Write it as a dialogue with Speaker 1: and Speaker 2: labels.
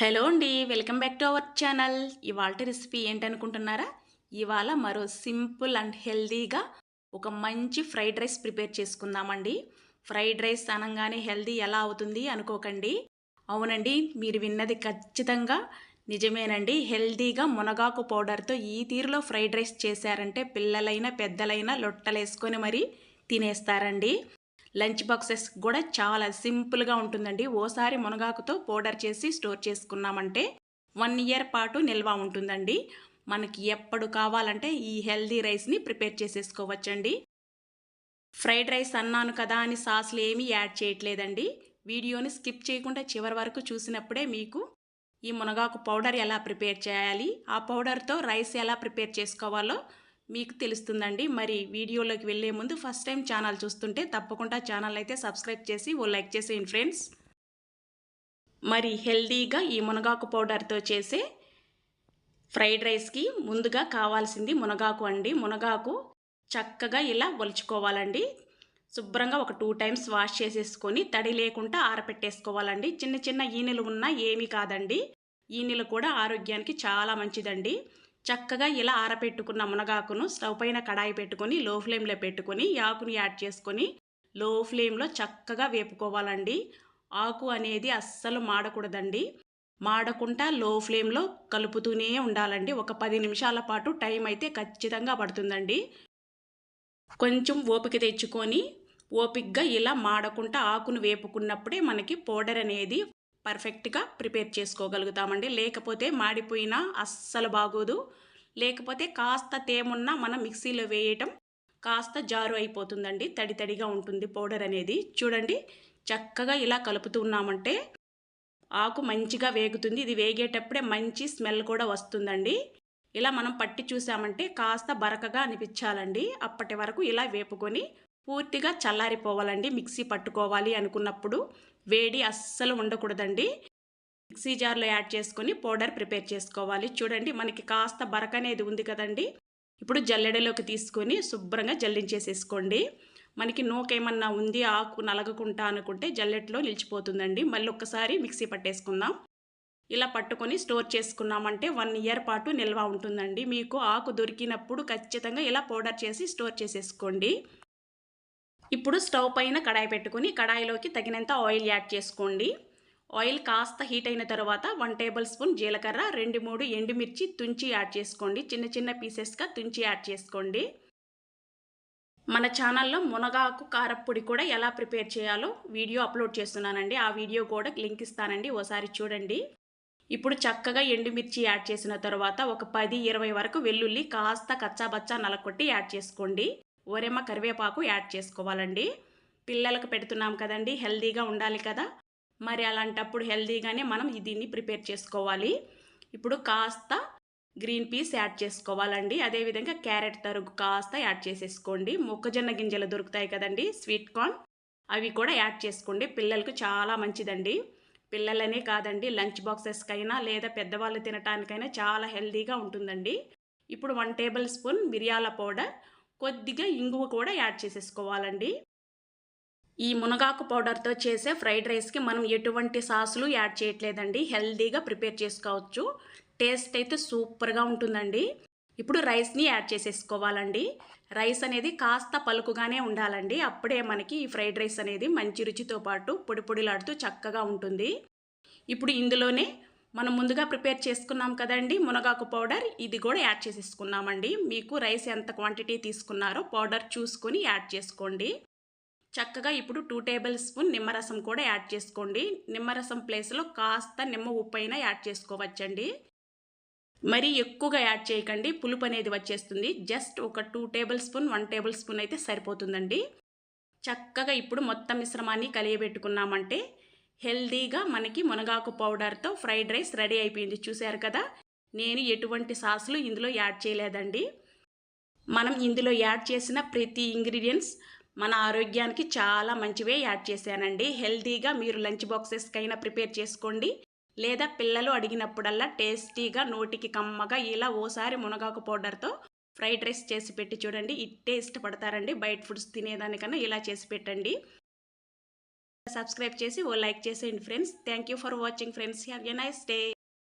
Speaker 1: Hello అండి welcome back to our channel. ఇవాళ recipe ఏంటనుకుంటున్నారా? ఇవాళ మరో సింపుల్ అండ్ హెల్దీగా ఒక మంచి ఫ్రైడ్ రైస్ ప్రిపేర్ చేసుకుందామండి. ఫ్రైడ్ రైస్ అనగానే హెల్దీ ఎలా అవుతుంది అనుకోకండి. అవునండి మీరు విన్నది ఖచ్చితంగా నిజమేనండి. హెల్దీగా మునగాకు పౌడర్తో ఈ తీరులో ఫ్రైడ్ రైస్ చేశారంటే పిల్లలైనా పెద్దలైనా లొట్టలేసుకొని మరీ తినేస్తారండి. లంచ్ బాక్సెస్ కూడా చాలా సింపుల్గా ఉంటుందండి. ఓసారి మునగాకుతో పౌడర్ చేసి స్టోర్ చేసుకున్నామంటే వన్ ఇయర్ పాటు నిల్వ ఉంటుందండి. మనకి ఎప్పుడు కావాలంటే ఈ హెల్దీ రైస్ని ప్రిపేర్ చేసేసుకోవచ్చండి. ఫ్రైడ్ రైస్ అన్నాను కదా అని సాస్లు ఏమీ యాడ్ చేయట్లేదండి. వీడియోని స్కిప్ చేయకుండా చివరి వరకు చూసినప్పుడే మీకు ఈ మునగాకు పౌడర్ ఎలా ప్రిపేర్ చేయాలి ఆ పౌడర్తో రైస్ ఎలా ప్రిపేర్ చేసుకోవాలో మీకు తెలుస్తుందండి. మరి వీడియోలోకి వెళ్ళే ముందు ఫస్ట్ టైం ఛానల్ చూస్తుంటే తప్పకుండా ఛానల్ అయితే సబ్స్క్రైబ్ చేసి ఓ లైక్ చేసేయండి ఫ్రెండ్స్. మరి హెల్దీగా ఈ మునగాకు పౌడర్తో చేసే ఫ్రైడ్ రైస్కి ముందుగా కావాల్సింది మునగాకు అండి. మునగాకు చక్కగా ఇలా ఒలుచుకోవాలండి. శుభ్రంగా ఒక టూ టైమ్స్ వాష్ చేసేసుకొని తడి లేకుండా ఆరపెట్టేసుకోవాలండి. చిన్న చిన్న ఈనెలు ఉన్నా ఏమీ కాదండి. ఈనెలు కూడా ఆరోగ్యానికి చాలా మంచిదండి. చక్కగా ఇలా ఆరపెట్టుకున్న మునగాకును స్టవ్ పైన కడాయి పెట్టుకొని లో ఫ్లేమ్లో పెట్టుకొని ఆకుని యాడ్ చేసుకొని లో ఫ్లేమ్లో చక్కగా వేపుకోవాలండి. ఆకు అనేది అస్సలు మాడకూడదండి. మాడకుండా లో ఫ్లేమ్లో కలుపుతూనే ఉండాలండి. ఒక పది నిమిషాల పాటు టైం అయితే ఖచ్చితంగా పడుతుందండి. కొంచెం ఓపిక తెచ్చుకొని ఓపిక్గా ఇలా మాడకుండా ఆకును వేపుకున్నప్పుడే మనకి పౌడర్ అనేది పర్ఫెక్ట్గా ప్రిపేర్ చేసుకోగలుగుతామండి. లేకపోతే మాడిపోయినా అస్సలు బాగోదు. లేకపోతే కాస్త తేమున్నా మనం మిక్సీలో వేయటం కాస్త జారు అయిపోతుందండి. తడి తడిగా ఉంటుంది పౌడర్ అనేది. చూడండి చక్కగా ఇలా కలుపుతున్నామంటే ఆకు మంచిగా వేగుతుంది. ఇది వేగేటప్పుడే మంచి స్మెల్ కూడా వస్తుందండి. ఇలా మనం పట్టి చూసామంటే కాస్త బరకగా అనిపించాలండి. అప్పటి వరకు ఇలా వేపుకొని పూర్తిగా చల్లారిపోవాలండి. మిక్సీ పట్టుకోవాలి అనుకున్నప్పుడు వేడి అస్సలు ఉండకూడదండి. మిక్సీ జార్లో యాడ్ చేసుకొని పౌడర్ ప్రిపేర్ చేసుకోవాలి. చూడండి మనకి కాస్త బరక అనేది ఉంది కదండి. ఇప్పుడు జల్లెడలోకి తీసుకొని శుభ్రంగా జల్లించేసేసుకోండి. మనకి నూకేమన్నా ఉంది ఆకు నలగకుంటా అనుకుంటే జల్లెట్లో నిలిచిపోతుందండి. మళ్ళీ ఒక్కసారి మిక్సీ పట్టేసుకుందాం. ఇలా పట్టుకొని స్టోర్ చేసుకున్నామంటే వన్ ఇయర్ పాటు నిల్వ ఉంటుందండి. మీకు ఆకు దొరికినప్పుడు ఖచ్చితంగా ఇలా పౌడర్ చేసి స్టోర్ చేసేసుకోండి. ఇప్పుడు స్టవ్ పైన కడాయి పెట్టుకుని కడాయిలోకి తగినంత ఆయిల్ యాడ్ చేసుకోండి. ఆయిల్ కాస్త హీట్ అయిన తర్వాత వన్ టేబుల్ స్పూన్ జీలకర్ర రెండు మూడు ఎండుమిర్చి తుంచి యాడ్ చేసుకోండి. చిన్న చిన్న పీసెస్గా తుంచి యాడ్ చేసుకోండి. మన ఛానల్లో మునగాకు కారప్పొడి కూడా ఎలా ప్రిపేర్ చేయాలో వీడియో అప్లోడ్ చేస్తున్నానండి. ఆ వీడియో కూడా లింక్ ఇస్తానండి. ఓసారి చూడండి. ఇప్పుడు చక్కగా ఎండుమిర్చి యాడ్ చేసిన తర్వాత ఒక పది ఇరవై వరకు వెల్లుల్లి కాస్త కచ్చాబచ్చా నలకొట్టి యాడ్ చేసుకోండి. ఓరెమ్మ కరివేపాకు యాడ్ చేసుకోవాలండి. పిల్లలకు పెడుతున్నాం కదండి హెల్దీగా ఉండాలి కదా. మరి అలాంటప్పుడు హెల్దీగానే మనం దీన్ని ప్రిపేర్ చేసుకోవాలి. ఇప్పుడు కాస్త గ్రీన్ పీస్ యాడ్ చేసుకోవాలండి. అదేవిధంగా క్యారెట్ తరుగు కాస్త యాడ్ చేసేసుకోండి. మొక్కజొన్న గింజలు దొరుకుతాయి కదండి స్వీట్ కార్న్. అవి కూడా యాడ్ చేసుకోండి. పిల్లలకు చాలా మంచిదండి. పిల్లలనే కాదండి లంచ్ బాక్సెస్కైనా లేదా పెద్దవాళ్ళు తినటానికైనా చాలా హెల్దీగా ఉంటుందండి. ఇప్పుడు వన్ టేబుల్ స్పూన్ మిరియాల పౌడర్ కొద్దిగా ఇంగువ కూడా యాడ్ చేసేసుకోవాలండి. ఈ మునగాకు పౌడర్తో చేసే ఫ్రైడ్ రైస్కి మనం ఎటువంటి సాసులు యాడ్ చేయట్లేదండి. హెల్దీగా ప్రిపేర్ చేసుకోవచ్చు. టేస్ట్ అయితే సూపర్గా ఉంటుందండి. ఇప్పుడు రైస్ని యాడ్ చేసేసుకోవాలండి. రైస్ అనేది కాస్త పలుకుగానే ఉండాలండి. అప్పుడే మనకి ఈ ఫ్రైడ్ రైస్ అనేది మంచి రుచితో పాటు పొడి పొడిలాడుతూ చక్కగా ఉంటుంది. ఇప్పుడు ఇందులోనే మనం ముందుగా ప్రిపేర్ చేసుకున్నాం కదండి మునగాకు పౌడర్. ఇది కూడా యాడ్ చేసేసుకున్నామండి. మీకు రైస్ ఎంత క్వాంటిటీ తీసుకున్నారో పౌడర్ చూసుకొని యాడ్ చేసుకోండి. చక్కగా ఇప్పుడు టూ టేబుల్ స్పూన్ నిమ్మరసం కూడా యాడ్ చేసుకోండి. నిమ్మరసం ప్లేస్లో కాస్త నిమ్మ ఉప్పు అయినా యాడ్ చేసుకోవచ్చండి. మరీ ఎక్కువగా యాడ్ చేయకండి. పులుపు అనేది వచ్చేస్తుంది. జస్ట్ ఒక two tablespoon one tablespoon అయితే సరిపోతుందండి. చక్కగా ఇప్పుడు మొత్తం మిశ్రమాన్ని కలియబెట్టుకున్నామంటే హెల్దీగా మనకి మునగాకు పౌడర్తో ఫ్రైడ్ రైస్ రెడీ అయిపోయింది. చూశారు కదా? నేను ఎటువంటి సాసులు ఇందులో యాడ్ చేయలేదండి. మనం ఇందులో యాడ్ చేసిన ప్రతి ఇంగ్రీడియంట్స్ మన ఆరోగ్యానికి చాలా మంచివే యాడ్ చేశానండి. హెల్దీగా మీరు లంచ్ బాక్సెస్కైనా ప్రిపేర్ చేసుకోండి. లేదా పిల్లలు అడిగినప్పుడల్లా టేస్టీగా నోటికి కమ్మగా ఇలా ఓసారి మునగాకు పౌడర్తో ఫ్రైడ్ రైస్ చేసి పెట్టి చూడండి. ఇట్టే ఇష్టపడతారండి. బయట ఫుడ్స్ తినేదానికన్నా ఇలా చేసి పెట్టండి. సబ్స్క్రైబ్ చేసి ఓ లైక్ చేసేయండి friends. Thank you for watching friends have a nice day